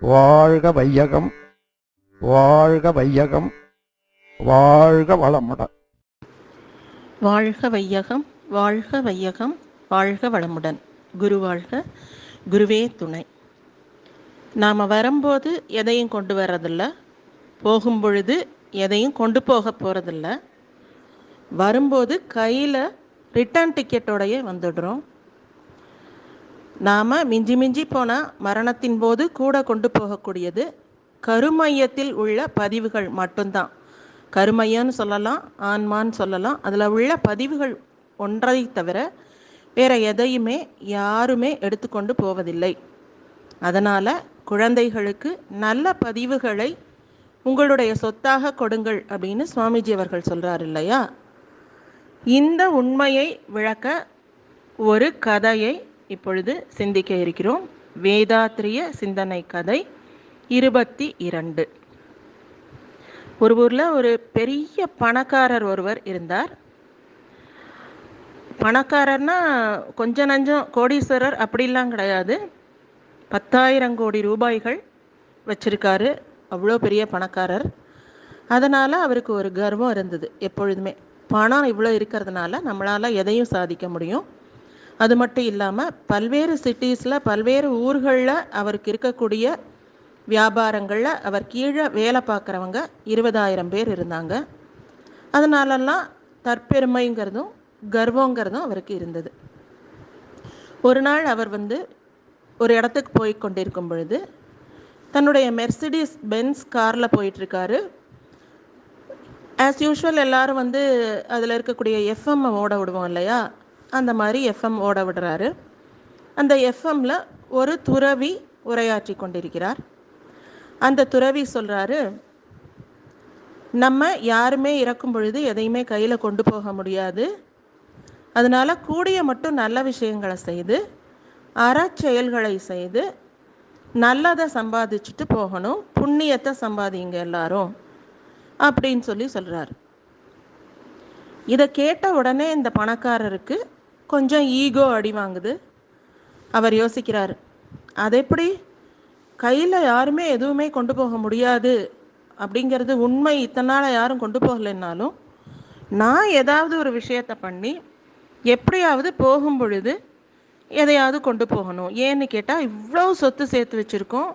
வாழ்க வையகம் வாழ்க வையகம் வாழ்க வளமுடன் வாழ்க வையகம் வாழ்க வையகம் வாழ்க வளமுடன். குரு வாழ்க குருவே துணை. நாம் வரும்போது எதையும் கொண்டு வர்றதில்ல. போகும் பொழுது எதையும் கொண்டு போக போகிறதில்ல வரும்போது கையில் ரிட்டர்ன் டிக்கெட்டோடையே வந்துடுறோம். நாம் மிஞ்சி மிஞ்சி போனால் மரணத்தின் போது கூட கொண்டு போகக்கூடியது கருமையத்தில் உள்ள பதிவுகள் மட்டும்தான். கருமையன்னு சொல்லலாம் ஆன்மான்னு சொல்லலாம். அதில் உள்ள பதிவுகள் ஒன்றை தவிர வேற எதையுமே யாருமே எடுத்துக்கொண்டு போவதில்லை. அதனால் குழந்தைகளுக்கு நல்ல பதிவுகளை உங்களுடைய சொத்தாக கொடுங்கள் அப்படின்னு சுவாமிஜி அவர்கள் சொல்கிறார் இல்லையா? இந்த உண்மையை விளக்க ஒரு கதையை இப்பொழுது சிந்திக்க இருக்கிறோம். வேதாத்திரிய சிந்தனை கதை இருபத்தி இரண்டு. ஒரு ஊரில் ஒரு பெரிய பணக்காரர் ஒருவர் இருந்தார். பணக்காரர்னா கொஞ்ச நஞ்சம் கோடீஸ்வரர் அப்படிலாம் கிடையாது. பத்தாயிரம் கோடி ரூபாய்கள் வச்சிருக்காரு. அவ்வளோ பெரிய பணக்காரர். அதனால் அவருக்கு ஒரு கர்வம் இருந்தது எப்பொழுதுமே. பணம் இவ்வளோ இருக்கிறதுனால நம்மளால் எதையும் சாதிக்க முடியும். அது மட்டும் இல்லாமல் பல்வேறு சிட்டிஸில் பல்வேறு ஊர்களில் அவருக்கு இருக்கக்கூடிய வியாபாரங்களில் அவர் கீழே வேலை பார்க்குறவங்க இருபதாயிரம் பேர் இருந்தாங்க. அதனாலலாம் தற்பெருமைங்கிறதும் கர்வங்கிறதும் அவருக்கு இருந்தது. ஒரு நாள் அவர் வந்து ஒரு இடத்துக்கு போய் கொண்டிருக்கும் பொழுது தன்னுடைய மெர்சிடிஸ் பென்ஸ் காரில் போயிட்டுருக்காரு. ஆஸ் யூஷுவல் எல்லாரும் வந்து அதில் இருக்கக்கூடிய எஃப்எம் ஓட விடுவோம் இல்லையா? அந்த மாதிரி எஃப்எம் ஓட விடுறாரு. அந்த எஃப்எம்ல ஒரு துறவி உரையாற்றி கொண்டிருக்கிறார். அந்த துறவி சொல்கிறாரு நம்ம யாருமே இறக்கும் பொழுது எதையுமே கையில் கொண்டு போக முடியாது. அதனால கூடிய மட்டும் நல்ல விஷயங்களை செய்து அறச்செயல்களை செய்து நல்லதை சம்பாதிச்சுட்டு போகணும். புண்ணியத்தை சம்பாதிங்க எல்லாரும். அப்படின்னு சொல்லி சொல்கிறாரு இதை கேட்ட உடனே இந்த பணக்காரருக்கு கொஞ்சம் ஈகோ அடி வாங்குது. அவர் யோசிக்கிறார். அது எப்படி கையில் யாருமே எதுவுமே கொண்டு போக முடியாது. அப்படிங்கிறது உண்மை. இத்தனை நாள் யாரும் கொண்டு போகலைன்னாலும் நான் ஏதாவது ஒரு விஷயத்தை பண்ணி எப்படியாவது போகும் பொழுது எதையாவது கொண்டு போகணும். ஏன்னு கேட்டால் இவ்வளோ சொத்து சேர்த்து வச்சுருக்கோம்.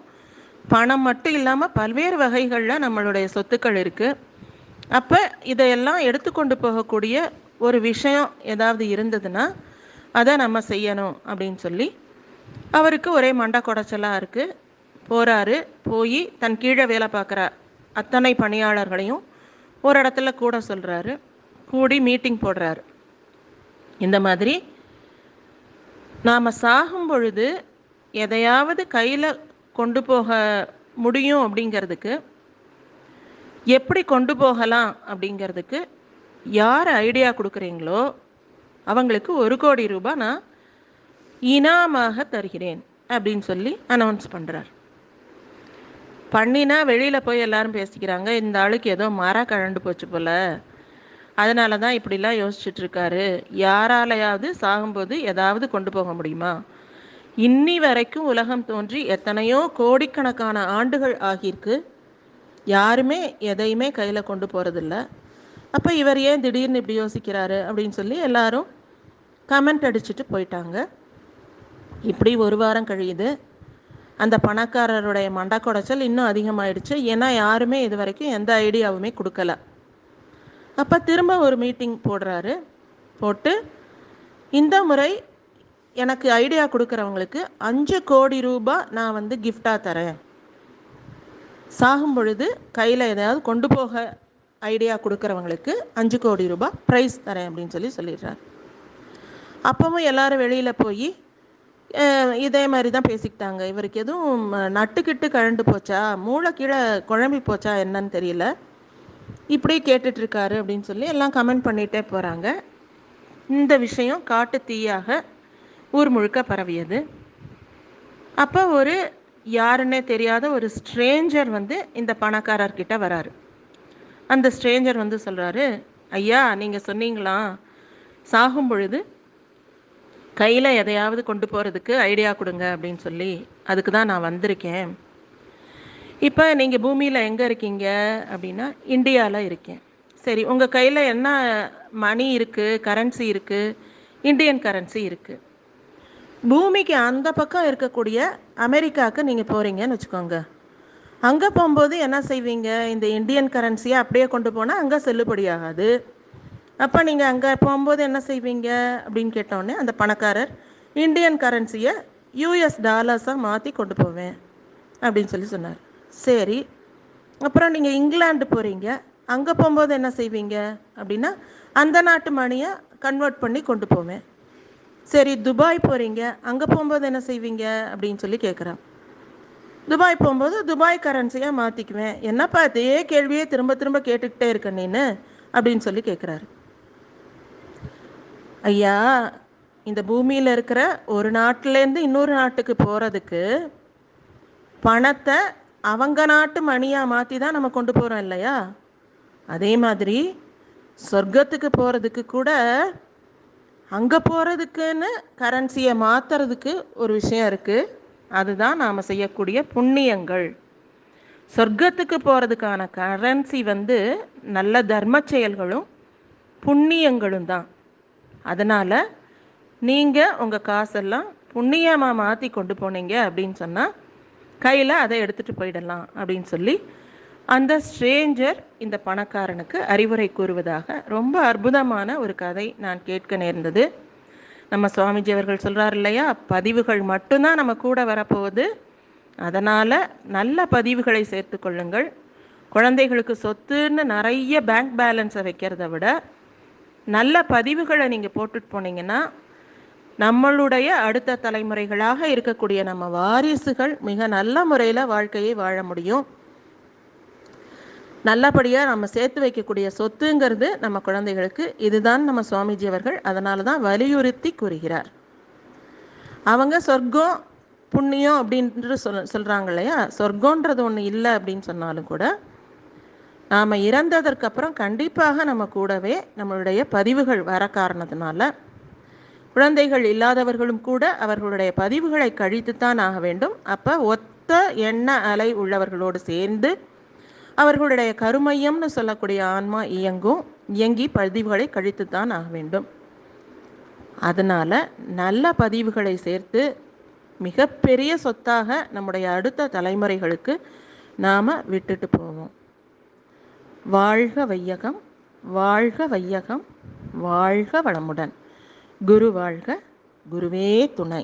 பணம் மட்டும் இல்லாமல் பல்வேறு வகைகளில் நம்மளுடைய சொத்துக்கள் இருக்குது அப்போ இதையெல்லாம் எடுத்துக்கொண்டு போகக்கூடிய ஒரு விஷயம் ஏதாவது இருந்ததுன்னா அதை நம்ம செய்யணும் அப்படின்னு சொல்லி அவருக்கு ஒரே மண்டை குடைச்சலாக இருக்குது போகிறாரு போய் தன் கீழே வேலை பார்க்குற அத்தனை பணியாளர்களையும் ஒரு இடத்துல கூட சொல்கிறாரு கூடி மீட்டிங் போடுறாரு. இந்த மாதிரி நாம் சாகும் பொழுது எதையாவது கையில் கொண்டு போக முடியும் அப்படிங்கிறதுக்கு எப்படி கொண்டு போகலாம் அப்படிங்கிறதுக்கு யார் ஐடியா கொடுக்குறீங்களோ அவங்களுக்கு ஒரு கோடி ரூபாய் நான் இனாமாக தருகிறேன் அப்படின்னு சொல்லி அனௌன்ஸ் பண்ணுறார் பண்ணினா வெளியில் போய் எல்லாரும் பேசிக்கிறாங்க இந்த ஆளுக்கு ஏதோ மரம் கழண்டு போச்சு போல். அதனால தான் இப்படிலாம் யோசிச்சுட்டு இருக்காரு யாராலையாவது சாகும்போது ஏதாவது கொண்டு போக முடியுமா? இன்னி வரைக்கும் உலகம் தோன்றி எத்தனையோ கோடிக்கணக்கான ஆண்டுகள் ஆகியிருக்கு. யாருமே எதையுமே கையில் கொண்டு போகிறதில்ல அப்போ இவர் ஏன் திடீர்னு இப்படி யோசிக்கிறாரு அப்படின்னு சொல்லி எல்லாரும் கமெண்ட் அடிச்சுட்டு போயிட்டாங்க. இப்படி ஒரு வாரம் கழியுது. அந்த பணக்காரருடைய மண்டை குடைச்சல் இன்னும் அதிகமாயிடுச்சு. ஏன்னா யாருமே இது வரைக்கும் எந்த ஐடியாவுமே கொடுக்கல. அப்போ திரும்ப ஒரு மீட்டிங் போடுறாரு. போட்டு இந்த முறை எனக்கு ஐடியா கொடுக்குறவங்களுக்கு அஞ்சு கோடி ரூபாய் நான் வந்து கிஃப்டாக தரேன். சாகும் பொழுது கையில் எதையாவது கொண்டு போக ஐடியா கொடுக்குறவங்களுக்கு அஞ்சு கோடி ரூபாய் ப்ரைஸ் தரேன் அப்படின்னு சொல்லி சொல்லிடுறார். அப்பவும் எல்லாரும் வெளியில் போய் இதே மாதிரி தான் பேசிக்கிட்டாங்க. இவருக்கு எதுவும் நட்டுக்கிட்டு கழண்டு போச்சா? மூளை கீழே குழம்பி போச்சா என்னன்னு தெரியல. இப்படி கேட்டுட்ருக்காரு அப்படின்னு சொல்லி எல்லாம் கமெண்ட் பண்ணிகிட்டே போகிறாங்க இந்த விஷயம் காட்டு தீயாக ஊர் முழுக்க பரவியது. அப்போ ஒரு யாருன்னே தெரியாத ஒரு ஸ்ட்ரேஞ்சர் வந்து இந்த பணக்காரர்கிட்ட வராரு. அந்த ஸ்ட்ரேஞ்சர் வந்து சொல்கிறாரு ஐயா நீங்கள் சொன்னீங்களா? சாகும் பொழுது கையில் எதையாவது கொண்டு போகிறதுக்கு ஐடியா கொடுங்க அப்படின்னு சொல்லி அதுக்கு தான் நான் வந்திருக்கேன். இப்போ நீங்கள் பூமியில் எங்கே இருக்கீங்க? அப்படின்னா இந்தியாவில் இருக்கேன். சரி உங்கள் கையில் என்ன மணி இருக்குது கரன்சி இருக்குது இந்தியன் கரன்சி இருக்குது பூமிக்கு அந்த பக்கம் இருக்கக்கூடிய அமெரிக்காவுக்கு நீங்கள் போகிறீங்கன்னு வச்சுக்கோங்க. அங்கே போகும்போது என்ன செய்வீங்க? இந்த இந்தியன் கரன்சியை அப்படியே கொண்டு போனால் அங்கே செல்லுபடியாகாது அப்போ நீங்கள் அங்கே போகும்போது என்ன செய்வீங்க? அப்படின்னு கேட்டோடனே அந்த பணக்காரர் இந்தியன் கரன்சியை யூஎஸ் டாலர்ஸாக மாற்றி கொண்டு போவேன். அப்படின்னு சொல்லி சொன்னார். சரி. அப்புறம் நீங்கள் இங்கிலாந்து போகிறீங்க அங்கே போகும்போது என்ன செய்வீங்க? அப்படின்னா அந்த நாட்டு மணியை கன்வெர்ட் பண்ணி கொண்டு போவேன். சரி துபாய் போகிறீங்க அங்கே போகும்போது என்ன செய்வீங்க? அப்படின்னு சொல்லி கேட்குறான் துபாய் போகும்போது துபாய் கரன்சியாக மாற்றிக்குவேன் என்னப்பா அதே கேள்வியே திரும்ப திரும்ப கேட்டுக்கிட்டே இருக்க நீனு? அப்படின்னு சொல்லி கேட்குறாரு ஐயா இந்த பூமியில் இருக்கிற ஒரு நாட்டிலேருந்து இன்னொரு நாட்டுக்கு போகிறதுக்கு பணத்தை அவங்க நாட்டு மணியாக மாற்றி தான் நம்ம கொண்டு போகிறோம் இல்லையா? அதே மாதிரி சொர்க்கத்துக்கு போகிறதுக்கு கூட அங்கே போகிறதுக்குன்னு கரன்சியை மாற்றுறதுக்கு ஒரு விஷயம் இருக்குது அதுதான் நாம் செய்யக்கூடிய புண்ணியங்கள். சொர்க்கத்துக்கு போகிறதுக்கான கரன்சி வந்து நல்ல தர்ம செயல்களும் புண்ணியங்களும் தான். அதனால் நீங்கள் உங்கள் காசெல்லாம் புண்ணியமாக மாற்றி கொண்டு போனீங்க அப்படின்னு சொன்னால் கையில் அதை எடுத்துகிட்டு போயிடலாம் அப்படின்னு சொல்லி அந்த ஸ்ட்ரேஞ்சர் இந்த பணக்காரனுக்கு அறிவுரை கூறுவதாக ரொம்ப அற்புதமான ஒரு கதை நான் கேட்க நேர்ந்தது. நம்ம சுவாமிஜி அவர்கள் சொல்கிறார் இல்லையா? பதிவுகள் மட்டும்தான் நம்ம கூட வரப்போகுது. அதனால் நல்ல பதிவுகளை சேர்த்து கொள்ளுங்கள். குழந்தைகளுக்கு சொத்துன்னு நிறைய பேங்க் பேலன்ஸை வைக்கிறத விட நல்ல பதிவுகளை நீங்கள் போட்டுட்டு போனீங்கன்னா நம்மளுடைய அடுத்த தலைமுறைகளாக இருக்கக்கூடிய நம்ம வாரிசுகள் மிக நல்ல முறையில் வாழ்க்கையை வாழ முடியும். நல்லபடியாக நம்ம சேர்த்து வைக்கக்கூடிய சொத்துங்கிறது நம்ம குழந்தைகளுக்கு இதுதான் நம்ம சுவாமிஜி அவர்கள் அதனால தான் வலியுறுத்தி கூறுகிறார். அவங்க சொர்க்கம் புண்ணியம் அப்படின்ட்டு சொல் சொல்கிறாங்க இல்லையா? சொர்க்கன்றது ஒன்று இல்லை அப்படின்னு சொன்னாலும் கூட நாம் இறந்ததற்கு அப்புறம் கண்டிப்பாக நம்ம கூடவே நம்மளுடைய பதிவுகள் வர காரணத்தினால குழந்தைகள் இல்லாதவர்களும் கூட அவர்களுடைய பதிவுகளை கழித்துத்தான் ஆக வேண்டும். அப்போ ஒத்த எண்ண அலை உள்ளவர்களோடு சேர்ந்து அவர்களுடைய கருமையம்னு சொல்லக்கூடிய ஆன்மா இயங்கும் இயங்கி பதிவுகளை கழித்துத்தான் ஆக வேண்டும். அதனால் நல்ல பதிவுகளை சேர்த்து மிகப்பெரிய சொத்தாக நம்முடைய அடுத்த தலைமுறைகளுக்கு நாம் விட்டுட்டு போவோம் வாழ்க வையகம் வாழ்க வையகம் வாழ்க வளமுடன். குரு வாழ்க குருவே துணை.